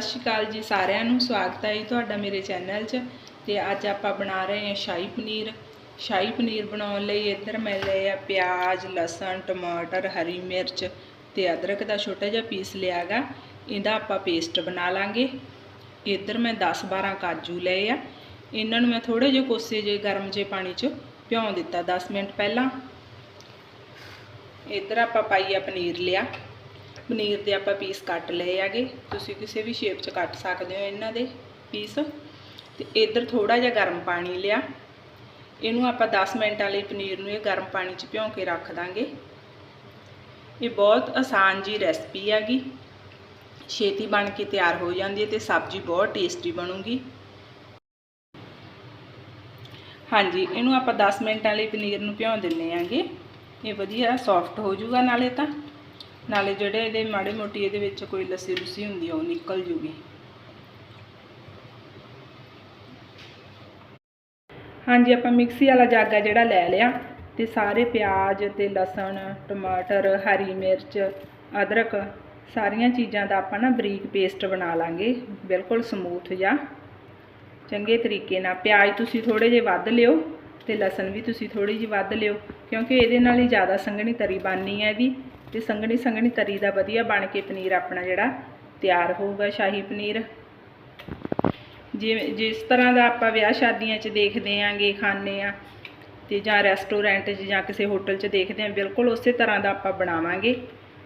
ਸਤਿ ਸ਼੍ਰੀ ਅਕਾਲ ਜੀ ਸਾਰਿਆਂ ਨੂੰ, ਸਵਾਗਤ ਹੈ ਜੀ ਤੁਹਾਡਾ ਮੇਰੇ ਚੈਨਲ 'ਚ ਤੇ ਅੱਜ ਆਪਾਂ ਬਣਾ ਰਹੇ ਹਾਂ ਸ਼ਾਹੀ ਪਨੀਰ। ਸ਼ਾਹੀ ਪਨੀਰ ਬਣਾਉਣ ਲਈ ਇੱਧਰ ਮੈਂ ਲਏ ਆ ਪਿਆਜ਼, ਲਸਣ, ਟਮਾਟਰ, ਹਰੀ ਮਿਰਚ ਤੇ ਅਦਰਕ ਦਾ ਛੋਟਾ ਜਿਹਾ ਪੀਸ ਲਿਆਗਾ। ਇਹਦਾ ਆਪਾਂ ਪੇਸਟ ਬਣਾ ਲਾਂਗੇ। ਇੱਧਰ ਮੈਂ 10-12 ਕਾਜੂ ਲਏ ਆ। ਇਹਨਾਂ ਨੂੰ ਮੈਂ ਥੋੜੇ ਜਿਹੇ ਕੋਸੇ ਜਿਹੇ ਗਰਮ ਜਿਹੇ ਪਾਣੀ 'ਚ ਭਿਉਂ ਦਿੱਤਾ 10 ਮਿੰਟ ਪਹਿਲਾਂ। ਇੱਧਰ ਆਪਾਂ ਪਾਈ ਆ ਪਨੀਰ ਲਿਆ। ਪਨੀਰ ਦੇ ਆਪਾਂ ਪੀਸ ਕੱਟ ਲਏ ਆਗੇ ਤੁਸੀਂ ਕਿਸੇ ਵੀ ਸ਼ੇਪ 'ਚ ਕੱਟ ਸਕਦੇ ਹੋ ਇਹਨਾਂ ਦੇ ਪੀਸ ਤੇ ਇੱਧਰ ਥੋੜਾ ਜਿਹਾ ਗਰਮ ਪਾਣੀ ਲਿਆ। ਇਹਨੂੰ ਆਪਾਂ 10 ਮਿੰਟਾਂ ਲਈ ਪਨੀਰ ਨੂੰ ਇਹ ਗਰਮ ਪਾਣੀ 'ਚ ਭਿਉਂ ਕੇ ਰੱਖ ਦਾਂਗੇ। ਇਹ ਬਹੁਤ ਆਸਾਨ ਜੀ ਰੈਸਪੀ ਹੈਗੀ। ਛੇਤੀ ਬਣ ਕੇ ਤਿਆਰ ਹੋ ਜਾਂਦੀ ਹੈ ਤੇ ਸਬਜ਼ੀ ਬਹੁਤ ਟੇਸਟੀ ਬਣੂਗੀ। ਹਾਂਜੀ, ਇਹਨੂੰ ਆਪਾਂ 10 ਮਿੰਟਾਂ ਲਈ ਪਨੀਰ ਨੂੰ ਭਿਉਂ ਦਿੰਨੇ ਆਂਗੇ ਇਹ ਵਧੀਆ ਸੌਫਟ ਹੋ ਜਾਊਗਾ ਨਾਲੇ ਤਾਂ। ਨਾਲੇ ਜਿਹੜੇ ਇਹਦੇ ਮਾੜੇ ਮੋਟੀ ਇਹਦੇ ਵਿੱਚ ਕੋਈ ਲੱਸੀ ਲੁੱਸੀ ਹੁੰਦੀ ਆ, ਉਹ ਨਿਕਲ ਜੂਗੀ। ਹਾਂਜੀ, ਆਪਾਂ ਮਿਕਸੀ ਵਾਲਾ ਜਾਗਾ ਜਿਹੜਾ ਲੈ ਲਿਆ ਤੇ ਸਾਰੇ ਪਿਆਜ਼ ਤੇ ਲਸਣ, ਟਮਾਟਰ, ਹਰੀ ਮਿਰਚ, ਅਦਰਕ ਸਾਰੀਆਂ ਚੀਜ਼ਾਂ ਦਾ ਆਪਾਂ ਨਾ ਬਰੀਕ ਪੇਸਟ ਬਣਾ ਲਾਂਗੇ। ਬਿਲਕੁਲ ਸਮੂਥ ਜਾਂ ਚੰਗੇ ਤਰੀਕੇ ਨਾਲ ਪਿਆਜ਼ ਤੁਸੀਂ ਥੋੜੇ ਜਿਹੇ ਵੱਧ ਲਿਓ ਤੇ ਲਸਣ ਵੀ ਤੁਸੀਂ ਥੋੜੀ ਜਿਹੀ ਵੱਧ ਲਿਓ, ਕਿਉਂਕਿ ਇਹਦੇ ਨਾਲ ਹੀ ਜ਼ਿਆਦਾ ਸੰਘਣੀ ਤਰੀ ਬਣਨੀ ਹੈ ਇਹਦੀ। ਤੇ ਸੰਘਣੀ ਸੰਘਣੀ ਤਰੀ ਦਾ ਵਧੀਆ ਬਣ ਕੇ ਪਨੀਰ ਆਪਣਾ ਜਿਹੜਾ ਤਿਆਰ ਹੋਊਗਾ, ਸ਼ਾਹੀ ਪਨੀਰ। ਜਿਵੇਂ, ਜਿਸ ਤਰ੍ਹਾਂ ਦਾ ਆਪਾਂ ਵਿਆਹ ਸ਼ਾਦੀਆਂ 'ਚ ਦੇਖਦੇ ਆਂਗੇ, ਖਾਂਦੇ ਆ ਤੇ ਜਾਂ ਰੈਸਟੋਰੈਂਟ 'ਚ ਜਾਂ ਕਿਸੇ ਹੋਟਲ 'ਚ ਦੇਖਦੇ ਆਂ, ਬਿਲਕੁਲ ਉਸੇ ਤਰ੍ਹਾਂ ਦਾ ਆਪਾਂ ਬਣਾਵਾਂਗੇ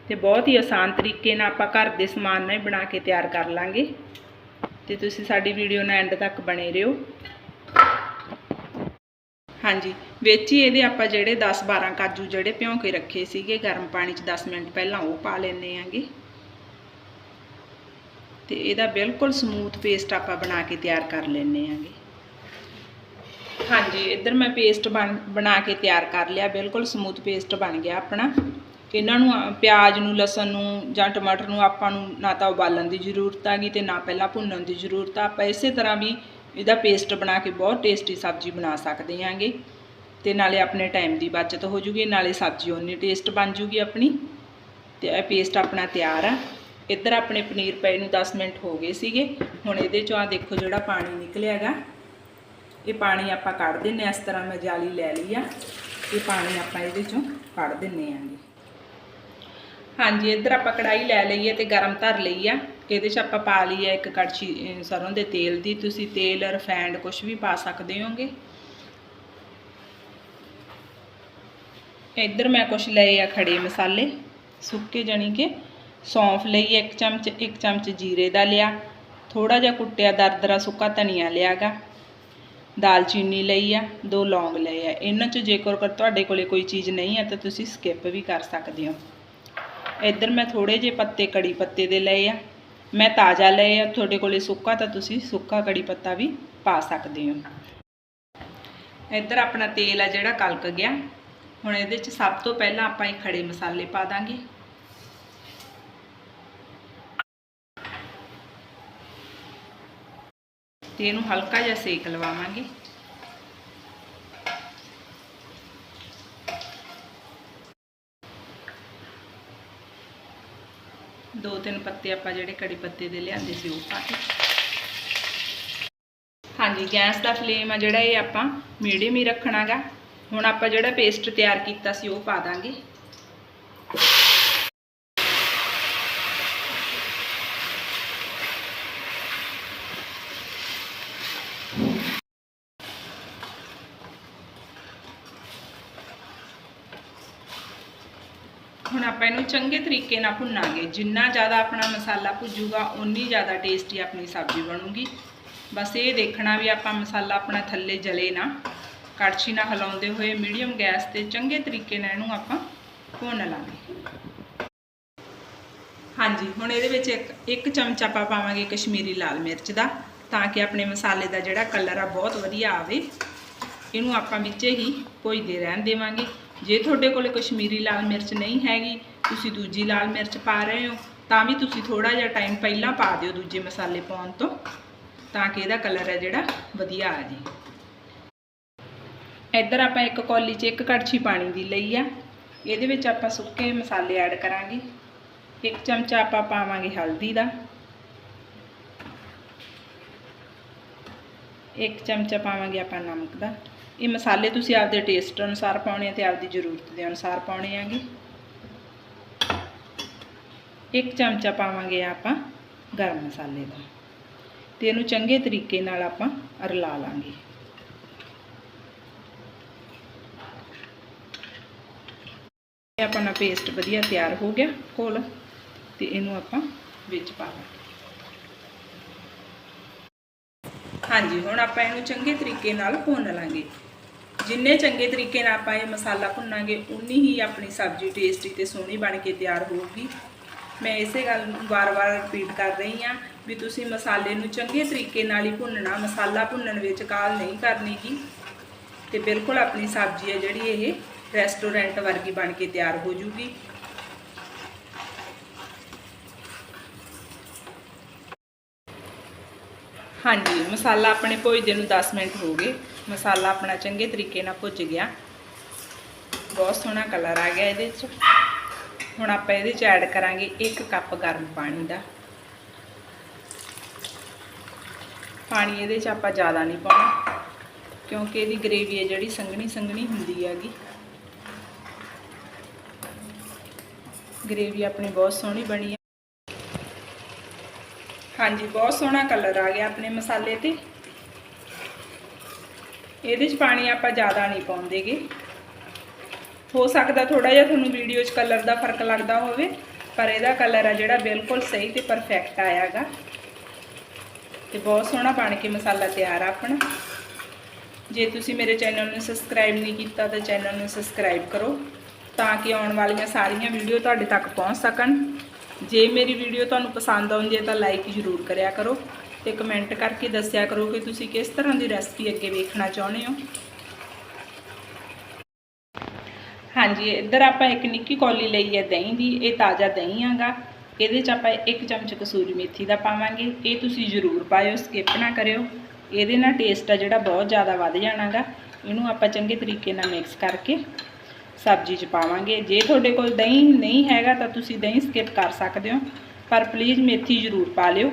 ਤੇ ਬਹੁਤ ਹੀ ਆਸਾਨ ਤਰੀਕੇ ਨਾਲ ਆਪਾਂ ਘਰ ਦੇ ਸਮਾਨ ਨਾਲ ਹੀ ਬਣਾ ਕੇ ਤਿਆਰ ਕਰ ਲਾਂਗੇ। ਤੇ ਤੁਸੀਂ ਸਾਡੀ ਵੀਡੀਓ ਨਾਲ ਐਂਡ ਤੱਕ ਬਣੇ ਰਹੋ। ਹਾਂਜੀ, ਵਿੱਚ ਹੀ ਇਹਦੇ ਆਪਾਂ ਜਿਹੜੇ 10-12 ਕਾਜੂ ਜਿਹੜੇ ਭਿਉਂ ਕੇ ਰੱਖੇ ਸੀਗੇ, ਗਰਮ ਪਾਣੀ 'ਚ 10 ਮਿੰਟ ਪਹਿਲਾਂ ਉਹ ਪਾ ਲੈਣੇ ਆਂਗੇ। ਤੇ ਇਹਦਾ ਬਿਲਕੁਲ ਸਮੂਥ ਪੇਸਟ ਆਪਾਂ ਬਣਾ ਕੇ ਤਿਆਰ ਕਰ ਲੈਣੇ ਆਂਗੇ। ਹਾਂਜੀ, ਇੱਧਰ ਮੈਂ ਪੇਸਟ ਬਣ, ਬਣਾ ਕੇ ਤਿਆਰ ਕਰ ਲਿਆ, ਬਿਲਕੁਲ ਸਮੂਥ ਪੇਸਟ ਬਣ ਗਿਆ ਆਪਣਾ। ਇਹਨਾਂ ਨੂੰ, ਪਿਆਜ਼ ਨੂੰ, ਲਸਣ ਨੂੰ ਜਾਂ ਟਮਾਟਰ ਨੂੰ ਆਪਾਂ ਨੂੰ ਨਾ ਤਾਂ ਉਬਾਲਣ ਦੀ ਜ਼ਰੂਰਤ ਹੈਗੀ ਤੇ ਨਾ ਪਹਿਲਾਂ ਭੁੰਨਣ ਦੀ ਜ਼ਰੂਰਤ ਆ। ਆਪਾਂ ਇਸੇ ਤਰ੍ਹਾਂ ਵੀ ਇਹਦਾ ਪੇਸਟ ਬਣਾ ਕੇ ਬਹੁਤ ਟੇਸਟੀ ਸਬਜ਼ੀ ਬਣਾ ਸਕਦੇ ਆਂਗੇ। ਤੇ ਨਾਲੇ ਆਪਣੇ ਟਾਈਮ ਦੀ ਬਚਤ ਹੋ ਜੂਗੀ, ਨਾਲੇ ਸਬਜ਼ੀ ਓਨੀ ਟੇਸਟ ਬਣ ਜੂਗੀ ਆਪਣੀ। ਤੇ ਇਹ ਪੇਸਟ ਆਪਣਾ ਤਿਆਰ ਆ। ਇੱਧਰ ਆਪਣੇ ਪਨੀਰ ਪਏ ਨੂੰ 10 ਮਿੰਟ ਹੋ ਗਏ ਸੀਗੇ। ਹੁਣ ਇਹਦੇ ਚੋਂ ਆ ਦੇਖੋ ਜਿਹੜਾ ਪਾਣੀ ਨਿਕਲਿਆਗਾ ਇਹ ਪਾਣੀ ਆਪਾਂ ਕੱਢ ਦਿੰਨੇ ਆ, ਇਸ ਤਰ੍ਹਾਂ ਮੈਂ ਜਾਲੀ ਲੈ ਲਈ ਆ। ਇਹ ਪਾਣੀ ਆਪਾਂ ਇਹਦੇ ਚੋਂ ਕੱਢ ਦਿੰਨੇ ਆਂਗੇ। ਹਾਂਜੀ, ਇੱਧਰ ਆਪਾਂ ਕੜਾਈ ਲੈ ਲਈਏ ਹੈ ਤੇ ਗਰਮ ਧਰ ਲਈ ਆ। ਇਹਦੇ 'ਚ ਆਪਾਂ ਪਾ ਲਈ ਹੈ ਇੱਕ ਕੜਛੀ ਸਰੋਂ ਦੇ ਤੇਲ ਦੀ। ਤੁਸੀਂ ਤੇਲ ਰਿਫਾਈਂਡ ਕੁਝ ਵੀ ਪਾ ਸਕਦੇ ਹੋਗੇ। ਇੱਧਰ ਮੈਂ ਕੁਝ ਲਏ ਆ ਖੜੇ ਮਸਾਲੇ, ਸੁੱਕੇ ਜਾਣੀ ਕਿ ਸੌਂਫ ਲਈ ਇੱਕ ਚਮਚ ਇੱਕ ਚਮਚ ਜੀਰੇ ਦਾ ਲਿਆ। ਥੋੜਾ ਜਿਹਾ ਕੁੱਟਿਆ ਦਰਦਰਾ ਸੁੱਕਾ ਧਨੀਆ ਲਿਆਗਾ। ਦਾਲਚੀਨੀ ਲਈ ਆ, ਦੋ ਲੌਂਗ ਲਏ ਆ। ਇਹਨਾਂ 'ਚ ਜੇਕਰ ਤੁਹਾਡੇ ਕੋਲੇ ਕੋਈ ਚੀਜ਼ ਨਹੀਂ ਹੈ ਤਾਂ ਤੁਸੀਂ ਸਕਿਪ ਵੀ ਕਰ ਸਕਦੇ ਹੋ। ਇੱਧਰ ਮੈਂ ਥੋੜੇ ਜਿਹੇ ਪੱਤੇ, ਕੜੀ ਪੱਤੇ ਦੇ ਲਏ ਆ। ਮੈਂ ਤਾਜ਼ਾ ਲਏ ਆ, ਤੁਹਾਡੇ ਕੋਲੇ ਸੁੱਕਾ ਤਾਂ ਤੁਸੀਂ ਸੁੱਕਾ ਕੜੀ ਪੱਤਾ ਵੀ ਪਾ ਸਕਦੇ ਹੋ। ਇੱਧਰ ਆਪਣਾ ਤੇਲ ਆ ਜਿਹੜਾ ਕਲਕ ਗਿਆ। ਹੁਣ ਇਹਦੇ 'ਚ ਸਭ ਤੋਂ ਪਹਿਲਾਂ ਆਪਾਂ ਇਹ ਖੜੇ ਮਸਾਲੇ ਪਾ ਦਾਂਗੇ। ਤੇ ਇਹਨੂੰ ਹਲਕਾ ਜਿਹਾ ਸੇਕ ਲਵਾਵਾਂਗੇ ਦੋ ਤਿੰਨ ਪੱਤੇ ਆਪਾਂ ਜਿਹੜੇ ਕੜੀ ਪੱਤੇ ਦੇ ਲਿਆਂਦੇ ਸੀ ਉਹ ਪਾ ਕੇ। ਹਾਂਜੀ, ਗੈਸ ਦਾ ਫਲੇਮ ਆ ਜਿਹੜਾ ਇਹ ਆਪਾਂ ਮੀਡੀਅਮ ਹੀ ਰੱਖਣਾਗਾ। ਹੁਣ ਆਪਾਂ ਜਿਹੜਾ ਪੇਸਟ ਤਿਆਰ ਕੀਤਾ ਸੀ ਉਹ ਪਾ ਦਾਂਗੇ ਹੁਣ ਆਪਾਂ ਇਹਨੂੰ ਚੰਗੇ ਤਰੀਕੇ ਨਾਲ ਭੁੰਨਾਂਗੇ। ਜਿੰਨਾ ਜ਼ਿਆਦਾ ਆਪਣਾ ਮਸਾਲਾ ਭੁੱਜੂਗਾ ਉਨੀ ਜ਼ਿਆਦਾ ਟੇਸਟੀ ਆਪਣੀ ਸਬਜ਼ੀ ਬਣੂਗੀ। ਬਸ ਇਹ ਦੇਖਣਾ ਵੀ ਆਪਾਂ ਮਸਾਲਾ ਆਪਣਾ ਥੱਲੇ ਜਲੇ ਨਾ। ਕੜਛੀ ਨਾਲ ਹਿਲਾਉਂਦੇ ਹੋਏ ਮੀਡੀਅਮ ਗੈਸ ਤੇ ਚੰਗੇ ਤਰੀਕੇ ਨਾਲ ਇਹਨੂੰ ਆਪਾਂ ਭੁੰਨ ਲਾਂਗੇ। ਹਾਂਜੀ, ਹੁਣ ਇਹਦੇ ਵਿੱਚ ਇੱਕ ਇੱਕ ਚਮਚ ਆਪਾਂ ਪਾਵਾਂਗੇ ਕਸ਼ਮੀਰੀ ਲਾਲ ਮਿਰਚ ਦਾ, ਤਾਂ ਕਿ ਆਪਣੇ ਮਸਾਲੇ ਦਾ ਜਿਹੜਾ ਕਲਰ ਆ ਬਹੁਤ ਵਧੀਆ ਆਵੇ। ਇਹਨੂੰ ਆਪਾਂ ਵਿੱਚੇ ਹੀ ਭੁੱਜਦੇ ਰਹਿਣ ਦੇਵਾਂਗੇ। ਜੇ ਤੁਹਾਡੇ ਕੋਲ ਕਸ਼ਮੀਰੀ ਲਾਲ ਮਿਰਚ ਨਹੀਂ ਹੈਗੀ ਤੁਸੀਂ ਦੂਜੀ ਲਾਲ ਮਿਰਚ ਪਾ ਰਹੇ ਹੋ, ਤਾਂ ਵੀ ਤੁਸੀਂ ਥੋੜਾ ਜਿਹਾ ਟਾਈਮ ਪਹਿਲਾਂ ਪਾ ਦਿਓ ਦੂਜੇ ਮਸਾਲੇ ਪਾਉਣ ਤੋਂ, ਤਾਂ ਕਿ ਇਹਦਾ ਕਲਰ ਹੈ ਜਿਹੜਾ ਵਧੀਆ ਆ ਜੇ ਇੱਧਰ ਆਪਾਂ ਇੱਕ ਕੌਲੀ 'ਚ ਇੱਕ ਕੜਛੀ ਪਾਣੀ ਦੀ ਲਈ ਆ। ਇਹਦੇ ਵਿੱਚ ਆਪਾਂ ਸੁੱਕੇ ਮਸਾਲੇ ਐਡ ਕਰਾਂਗੇ। ਇੱਕ ਚਮਚਾ ਆਪਾਂ ਪਾਵਾਂਗੇ ਹਲਦੀ ਦਾ। ਇੱਕ ਚਮਚਾ ਪਾਵਾਂਗੇ ਆਪਾਂ ਨਮਕ ਦਾ। ਇਹ ਮਸਾਲੇ ਤੁਸੀਂ ਆਪਦੇ ਟੇਸਟ ਅਨੁਸਾਰ ਪਾਉਣੇ ਆ ਤੇ ਆਪਦੀ ਜ਼ਰੂਰਤ ਦੇ ਅਨੁਸਾਰ ਪਾਉਣੇ ਆਗੇ। ਇੱਕ ਚਮਚਾ ਪਾਵਾਂਗੇ ਆਪਾਂ ਗਰਮ ਮਸਾਲੇ ਦਾ ਤੇ ਇਹਨੂੰ ਚੰਗੇ ਤਰੀਕੇ ਨਾਲ ਆਪਾਂ ਰਲਾ ਲਾਂਗੇ। ਆਪਣਾ ਪੇਸਟ ਵਧੀਆ ਤਿਆਰ ਹੋ ਗਿਆ ਕੋਲ ਤੇ ਇਹਨੂੰ ਆਪਾਂ ਵਿੱਚ ਪਾ ਲਾਂਗੇ। ਹਾਂਜੀ, ਹੁਣ ਆਪਾਂ ਇਹਨੂੰ ਚੰਗੇ ਤਰੀਕੇ ਨਾਲ ਭੁੰਨ ਲਾਂਗੇ। ਜਿੰਨੇ ਚੰਗੇ ਤਰੀਕੇ ਨਾਲ ਆਪਾਂ ਇਹ ਮਸਾਲਾ ਭੁੰਨਾਂਗੇ, ਉਨੀ ਹੀ ਆਪਣੀ ਸਬਜ਼ੀ ਟੇਸਟੀ ਤੇ ਸੋਹਣੀ ਬਣ ਕੇ ਤਿਆਰ ਹੋਊਗੀ। ਮੈਂ ਇਸੇ ਗੱਲ ਨੂੰ ਵਾਰ-ਵਾਰ ਰਿਪੀਟ ਕਰ ਰਹੀ ਹਾਂ ਵੀ ਤੁਸੀਂ ਮਸਾਲੇ ਨੂੰ ਚੰਗੇ ਤਰੀਕੇ ਨਾਲ ਹੀ ਭੁੰਨਣਾ, ਮਸਾਲਾ ਭੁੰਨਣ ਵਿੱਚ ਕਾਲ ਨਹੀਂ ਕਰਨੀ ਗੀ। ਤੇ ਬਿਲਕੁਲ ਆਪਣੀ ਸਬਜ਼ੀ ਹੈ ਜਿਹੜੀ ਇਹ ਰੈਸਟੋਰੈਂਟ ਵਰਗੀ ਬਣ ਕੇ ਤਿਆਰ ਹੋ ਜੂਗੀ। ਹਾਂਜੀ, ਮਸਾਲਾ ਆਪਣੇ ਭੁੱਜਦੇ ਨੂੰ 10 ਮਿੰਟ ਹੋ ਗਏ। ਮਸਾਲਾ ਆਪਣਾ ਚੰਗੇ ਤਰੀਕੇ ਨਾਲ ਭੁੱਜ ਗਿਆ। ਬਹੁਤ ਸੋਹਣਾ ਕਲਰ ਆ ਗਿਆ ਇਹਦੇ 'ਚ। ਹੁਣ ਆਪਾਂ ਇਹਦੇ 'ਚ ਐਡ ਕਰਾਂਗੇ 1 ਕੱਪ ਗਰਮ ਪਾਣੀ ਦਾ। ਪਾਣੀ ਇਹਦੇ 'ਚ ਆਪਾਂ ਜ਼ਿਆਦਾ ਨਹੀਂ ਪਾਉਣਾ, ਕਿਉਂਕਿ ਇਹਦੀ ਗ੍ਰੇਵੀ ਹੈ ਜਿਹੜੀ ਸੰਘਣੀ ਸੰਘਣੀ ਹੁੰਦੀ ਹੈਗੀ। ਗ੍ਰੇਵੀ ਆਪਣੀ ਬਹੁਤ ਸੋਹਣੀ ਬਣੀ ਹੈ। ਹਾਂਜੀ, ਬਹੁਤ ਸੋਹਣਾ ਕਲਰ ਆ ਗਿਆ ਆਪਣੇ ਮਸਾਲੇ ਤੇ। ਇਹਦੇ 'ਚ ਪਾਣੀ ਆਪਾਂ ਜ਼ਿਆਦਾ ਨਹੀਂ ਪਾਉਂਦੇਗੇ। ਹੋ ਸਕਦਾ ਥੋੜਾ ਜਿਹਾ ਤੁਹਾਨੂੰ ਵੀਡੀਓ 'ਚ ਕਲਰ ਦਾ ਫ਼ਰਕ ਲੱਗਦਾ ਹੋਵੇ, ਪਰ ਇਹਦਾ ਕਲਰ ਆ ਜਿਹੜਾ ਬਿਲਕੁਲ ਸਹੀ ਤੇ ਪਰਫੈਕਟ ਆਇਆਗਾ। ਤੇ ਬਹੁਤ ਸੋਹਣਾ ਬਣ ਕੇ ਮਸਾਲਾ ਤਿਆਰ ਆ ਆਪਣਾ। ਜੇ ਤੁਸੀਂ ਮੇਰੇ ਚੈਨਲ ਨੂੰ ਸਬਸਕ੍ਰਾਈਬ ਨਹੀਂ ਕੀਤਾ, ਤਾਂ ਚੈਨਲ ਨੂੰ ਸਬਸਕ੍ਰਾਈਬ ਕਰੋ, ਤਾਂ ਕਿ ਆਉਣ ਵਾਲੀਆਂ ਸਾਰੀਆਂ ਵੀਡੀਓ ਤੁਹਾਡੇ ਤੱਕ ਪਹੁੰਚ ਸਕਣ। ਜੇ ਮੇਰੀ ਵੀਡੀਓ ਤੁਹਾਨੂੰ ਪਸੰਦ ਆਉਂਦੀ ਹੈ, ਤਾਂ ਲਾਈਕ ਜ਼ਰੂਰ ਕਰਿਆ ਕਰੋ ਤੇ ਕਮੈਂਟ ਕਰਕੇ ਦੱਸਿਆ ਕਰੋ ਕਿ ਤੁਸੀਂ ਕਿਸ ਤਰ੍ਹਾਂ ਦੀ ਰੈਸਪੀ ਅੱਗੇ ਵੇਖਣਾ ਚਾਹੁੰਦੇ ਹੋ। ਹਾਂਜੀ, ਇੱਧਰ ਆਪਾਂ ਇੱਕ ਨਿੱਕੀ ਕੌਲੀ ਲਈ ਹੈ ਦਹੀਂ ਦੀ, ਇਹ ਤਾਜ਼ਾ ਦਹੀਂ ਆਗਾ। ਇਹਦੇ 'ਚ ਆਪਾਂ ਇੱਕ ਚਮਚ ਕਸੂਰੀ ਮੇਥੀ ਦਾ ਪਾਵਾਂਗੇ। ਇਹ ਤੁਸੀਂ ਜ਼ਰੂਰ ਪਾਇਓ ਸਕਿਪ ਨਾ ਕਰਿਓ। ਇਹਦੇ ਨਾਲ ਟੇਸਟ ਆ ਜਿਹੜਾ ਬਹੁਤ ਜ਼ਿਆਦਾ ਵੱਧ ਜਾਣਾਗਾ। ਇਹਨੂੰ ਆਪਾਂ ਚੰਗੇ ਤਰੀਕੇ ਨਾਲ ਮਿਕਸ ਕਰਕੇ ਸਬਜ਼ੀ 'ਚ ਪਾਵਾਂਗੇ। ਜੇ ਤੁਹਾਡੇ ਕੋਲ ਦਹੀਂ ਨਹੀਂ ਹੈਗਾ ਤਾਂ ਤੁਸੀਂ ਦਹੀਂ ਸਕਿਪ ਕਰ ਸਕਦੇ ਹੋ। ਪਰ ਪਲੀਜ਼ ਮੇਥੀ ਜ਼ਰੂਰ ਪਾ ਲਿਓ।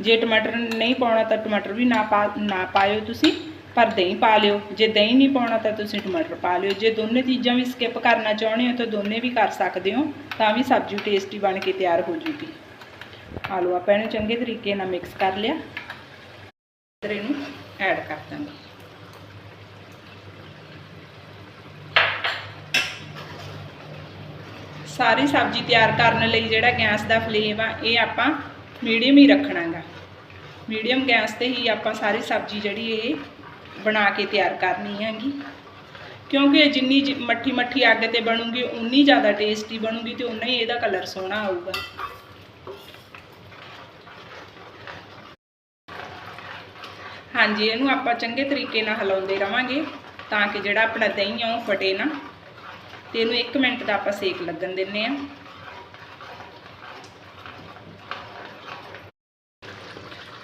ਜੇ ਟਮਾਟਰ ਨਹੀਂ ਪਾਉਣਾ ਤਾਂ ਟਮਾਟਰ ਵੀ ਨਾ ਪਾ, ਨਾ ਪਾਇਓ ਤੁਸੀਂ। ਪਰ ਦਹੀਂ ਪਾ ਲਿਓ। ਜੇ ਦਹੀਂ ਨਹੀਂ ਪਾਉਣਾ ਤਾਂ ਤੁਸੀਂ ਟਮਾਟਰ ਪਾ ਲਿਓ। ਜੇ ਦੋਨੇ ਚੀਜ਼ਾਂ ਵੀ ਸਕਿਪ ਕਰਨਾ ਚਾਹੁੰਦੇ ਹੋ ਤਾਂ ਦੋਨੇ ਵੀ ਕਰ ਸਕਦੇ ਹੋ, ਤਾਂ ਵੀ ਸਬਜ਼ੀ ਟੇਸਟੀ ਬਣ ਕੇ ਤਿਆਰ ਹੋ ਜੂਗੀ। ਆਲੂ ਆਪਾਂ ਇਹਨੂੰ ਚੰਗੇ ਤਰੀਕੇ ਨਾਲ ਮਿਕਸ ਕਰ ਲਿਆ। ਫਿਰ ਇਹਨੂੰ ਐਡ ਕਰ ਦਾਂਗੇ। ਸਾਰੀ ਸਬਜ਼ੀ ਤਿਆਰ ਕਰਨ ਲਈ ਜਿਹੜਾ ਗੈਸ ਦਾ ਫਲੇਮ ਆ, ਇਹ ਆਪਾਂ ਮੀਡੀਅਮ ਹੀ ਰੱਖਣਾਗਾ। ਮੀਡੀਅਮ ਗੈਸ ਤੇ ਹੀ ਆਪਾਂ ਸਾਰੀ ਸਬਜ਼ੀ ਜਿਹੜੀ ਇਹ ਬਣਾ ਕੇ ਤਿਆਰ ਕਰਨੀ ਹੈਗੀ। ਕਿਉਂਕਿ ਜਿੰਨੀ ਜ- ਮੱਠੀ ਮੱਠੀ ਅੱਗ ਤੇ ਬਣੂਗੀ ਉਨੀ ਜ਼ਿਆਦਾ ਟੇਸਟੀ ਬਣੂਗੀ ਤੇ ਉਨਾ ਹੀ ਇਹਦਾ ਕਲਰ ਸੋਹਣਾ ਆਊਗਾ। ਹਾਂਜੀ, ਇਹਨੂੰ ਆਪਾਂ ਚੰਗੇ ਤਰੀਕੇ ਨਾਲ ਹਿਲਾਉਂਦੇ ਰਵਾਂਗੇ ਤਾਂ ਕਿ ਜਿਹੜਾ ਆਪਣਾ ਦਹੀਂ ਆ ਉਹ ਫਟੇ ਨਾ। ਤੇ ਇਹਨੂੰ 1 ਮਿੰਟ ਦਾ ਆਪਾਂ ਸੇਕ ਲੱਗਣ ਦਿੰਨੇ ਆ।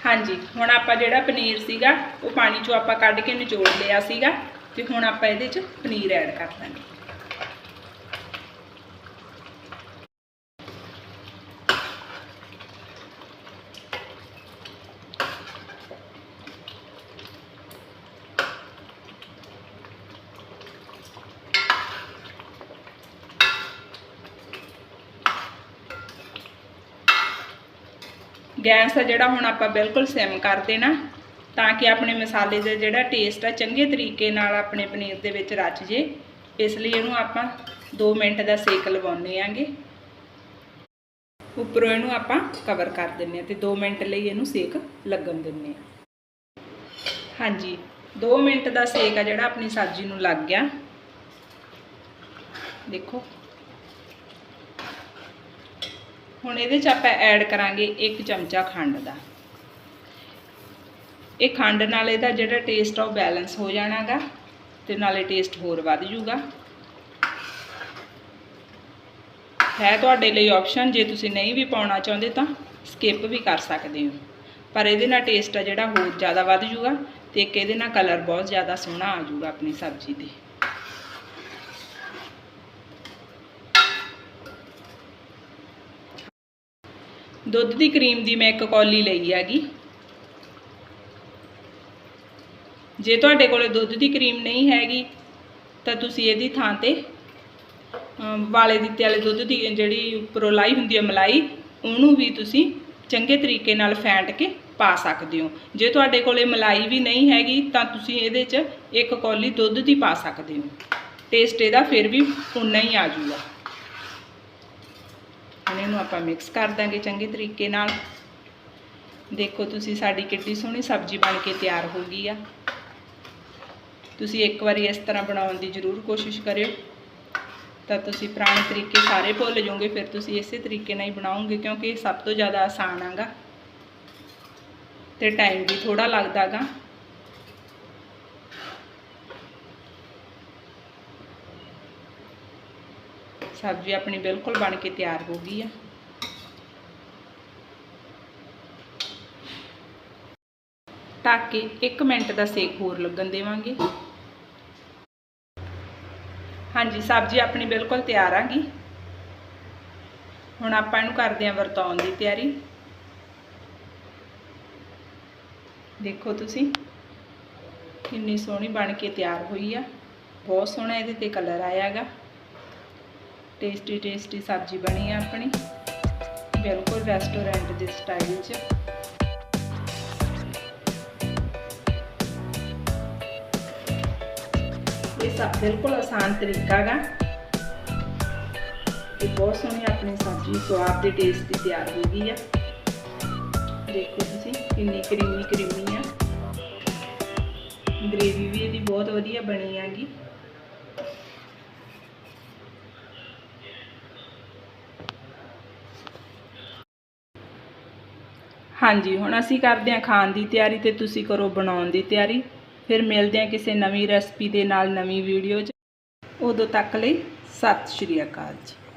ਹਾਂਜੀ, ਹੁਣ ਆਪਾਂ ਜਿਹੜਾ ਪਨੀਰ ਸੀਗਾ, ਉਹ ਪਾਣੀ ਚੋਂ ਆਪਾਂ ਕੱਢ ਕੇ ਨਿਚੋੜ ਲਿਆ ਸੀਗਾ, ਤੇ ਹੁਣ ਆਪਾਂ ਇਹਦੇ 'ਚ ਪਨੀਰ ਐਡ ਕਰ ਦਾਂਗੇ। ਗੈਸ ਆ ਜਿਹੜਾ ਹੁਣ ਆਪਾਂ ਬਿਲਕੁਲ ਸਿਮ ਕਰ ਦੇਣਾ, ਤਾਂ ਕਿ ਆਪਣੇ ਮਸਾਲੇ ਦਾ ਜਿਹੜਾ ਟੇਸਟ ਆ ਚੰਗੇ ਤਰੀਕੇ ਨਾਲ ਆਪਣੇ ਪਨੀਰ ਦੇ ਵਿੱਚ ਰਚ ਜੇ। ਇਸ ਲਈ ਇਹਨੂੰ ਆਪਾਂ 2 ਮਿੰਟ ਦਾ ਸੇਕ ਲਵਾਉਣੇ ਆਂਗੇ। ਉੱਪਰੋਂ ਇਹਨੂੰ ਆਪਾਂ ਕਵਰ ਕਰ ਦਿੰਨੇ ਆ ਤੇ 2 ਮਿੰਟ ਲਈ ਇਹਨੂੰ ਸੇਕ ਲੱਗਣ ਦਿੰਨੇ ਆ। ਹਾਂਜੀ 2 ਮਿੰਟ ਦਾ ਸੇਕ ਆ ਜਿਹੜਾ ਆਪਣੀ ਸਬਜ਼ੀ ਨੂੰ ਲੱਗ ਗਿਆ। ਦੇਖੋ। ਹੁਣ ਇਹਦੇ 'ਚ ਆਪਾਂ ਐਡ ਕਰਾਂਗੇ 1 ਚਮਚਾ ਖੰਡ ਦਾ। ਇਹ ਖੰਡ ਨਾਲ ਇਹਦਾ ਜਿਹੜਾ ਟੇਸਟ ਆ ਉਹ ਬੈਲੈਂਸ ਹੋ ਜਾਣਾਗਾ ਤੇ ਨਾਲੇ ਟੇਸਟ ਹੋਰ ਵੱਧ ਜੂਗਾ। ਹੈ ਤੁਹਾਡੇ ਲਈ ਆਪਸ਼ਨ ਜੇ ਤੁਸੀਂ ਨਹੀਂ ਵੀ ਪਾਉਣਾ ਚਾਹੁੰਦੇ ਤਾਂ ਸਕਿਪ ਵੀ ਕਰ ਸਕਦੇ ਹੋ। ਪਰ ਇਹਦੇ ਨਾਲ ਟੇਸਟ ਆ ਜਿਹੜਾ ਹੋਰ ਜ਼ਿਆਦਾ ਵੱਧ ਜੂਗਾ ਤੇ ਇੱਕ ਇਹਦੇ ਨਾਲ ਕਲਰ ਬਹੁਤ ਜ਼ਿਆਦਾ ਸੋਹਣਾ ਆ ਜੂਗਾ ਆਪਣੀ ਸਬਜ਼ੀ ਤੇ। ਦੁੱਧ ਦੀ ਕਰੀਮ ਦੀ ਮੈਂ ਇੱਕ ਕੌਲੀ ਲਈ ਹੈਗੀ। ਜੇ ਤੁਹਾਡੇ ਕੋਲੇ ਦੁੱਧ ਦੀ ਕਰੀਮ ਨਹੀਂ ਹੈਗੀ, ਤਾਂ ਤੁਸੀਂ ਇਹਦੀ ਥਾਂ ਤੇ ਵਾਲੇ ਦਿੱਤੇ ਵਾਲੇ ਦੁੱਧ ਦੀ ਜਿਹੜੀ ਉੱਪਰੋਂ ਲਾਈ ਹੁੰਦੀ ਹੈ ਮਲਾਈ, ਉਹਨੂੰ ਵੀ ਤੁਸੀਂ ਚੰਗੇ ਤਰੀਕੇ ਨਾਲ ਫੈਂਟ ਕੇ ਪਾ ਸਕਦੇ ਹੋ। ਜੇ ਤੁਹਾਡੇ ਕੋਲੇ ਮਲਾਈ ਵੀ ਨਹੀਂ ਹੈਗੀ, ਤਾਂ ਤੁਸੀਂ ਇਹਦੇ 'ਚ ਇੱਕ ਕੌਲੀ ਦੁੱਧ ਦੀ ਪਾ ਸਕਦੇ ਹੋ। ਟੇਸਟ ਇਹਦਾ ਫਿਰ ਵੀ ਉਨਾ ਹੀ ਆ ਜਾਊਗਾ ਹੁਣ ਇਹਨੂੰ ਆਪਾਂ ਮਿਕਸ ਕਰ ਦਾਂਗੇ ਚੰਗੇ ਤਰੀਕੇ ਨਾਲ। ਦੇਖੋ ਤੁਸੀਂ ਸਾਡੀ ਕਿੱਡੀ ਸੋਹਣੀ ਸਬਜ਼ੀ ਬਣ ਕੇ ਤਿਆਰ ਹੋ ਗਈ ਆ। ਤੁਸੀਂ ਇੱਕ ਵਾਰੀ ਇਸ ਤਰ੍ਹਾਂ ਬਣਾਉਣ ਦੀ ਜ਼ਰੂਰ ਕੋਸ਼ਿਸ਼ ਕਰਿਓ। ਤਾਂ ਤੁਸੀਂ ਪੁਰਾਣੇ ਤਰੀਕੇ ਸਾਰੇ ਭੁੱਲ ਜਾਓਗੇ, ਫਿਰ ਤੁਸੀਂ ਇਸੇ ਤਰੀਕੇ ਨਾਲ ਹੀ ਬਣਾਓਗੇ, ਕਿਉਂਕਿ ਇਹ ਸਭ ਤੋਂ ਜ਼ਿਆਦਾ ਆਸਾਨ ਹੈਗਾ ਤੇ ਟਾਈਮ ਵੀ ਥੋੜਾ ਲੱਗਦਾਗਾ ਸਬਜ਼ੀ ਆਪਣੀ ਬਿਲਕੁਲ ਬਣ ਕੇ ਤਿਆਰ ਹੋ ਗਈ ਆ। ਢੱਕ ਕੇ 1 ਮਿੰਟ ਦਾ ਸੇਕ ਹੋਰ ਲੱਗਣ ਦੇਵਾਂਗੇ। ਹਾਂਜੀ, ਸਬਜ਼ੀ ਆਪਣੀ ਬਿਲਕੁਲ ਤਿਆਰ ਆ ਗਈ। ਹੁਣ ਆਪਾਂ ਇਹਨੂੰ ਕਰਦੇ ਆਂ ਵਰਤਾਉਣ ਦੀ ਤਿਆਰੀ। ਦੇਖੋ ਤੁਸੀਂ, ਕਿੰਨੀ ਸੋਹਣੀ ਬਣ ਕੇ ਤਿਆਰ ਹੋਈ ਆ। ਬਹੁਤ ਸੋਹਣਾ ਇਹਦੇ ਤੇ ਕਲਰ ਆਇਆਗਾ ਟੇਸਟੀ ਟੇਸਟੀ ਸਬਜ਼ੀ ਬਣੀ ਆ ਆਪਣੀ। ਬਿਲਕੁਲ ਰੈਸਟੋਰੈਂਟ ਦੇ ਸਟਾਈਲ 'ਚ। ਸਭ ਬਿਲਕੁਲ ਆਸਾਨ ਤਰੀਕਾ ਹੈਗਾ ਇਹ ਬਹੁਤ ਸੋਹਣੀ ਆਪਣੀ ਸਬਜ਼ੀ ਸਵਾਦ ਦੇ ਟੇਸਟ ਤਿਆਰ ਹੋ ਗਈ ਆ ਦੇਖੋ ਤੁਸੀਂ ਕਿੰਨੀ ਕਰੀਮੀ ਕਰੀਮੀ ਆ ਗ੍ਰੇਵੀ ਵੀ ਇਹਦੀ ਬਹੁਤ ਵਧੀਆ ਬਣੀ ਆਗੀ ਹਾਂਜੀ ਹੁਣ ਅਸੀਂ ਕਰਦੇ ਹਾਂ ਖਾਣ ਦੀ ਤਿਆਰੀ ਤੇ ਤੁਸੀਂ ਕਰੋ ਬਣਾਉਣ ਦੀ ਤਿਆਰੀ ਫਿਰ ਮਿਲਦੇ ਹਾਂ ਕਿਸੇ ਨਵੀਂ ਰੈਸਪੀ ਦੇ ਨਾਲ ਨਵੀਂ ਵੀਡੀਓ 'ਚ। ਉਦੋਂ ਤੱਕ ਲਈ ਸਤਿ ਸ਼੍ਰੀ ਅਕਾਲ ਜੀ।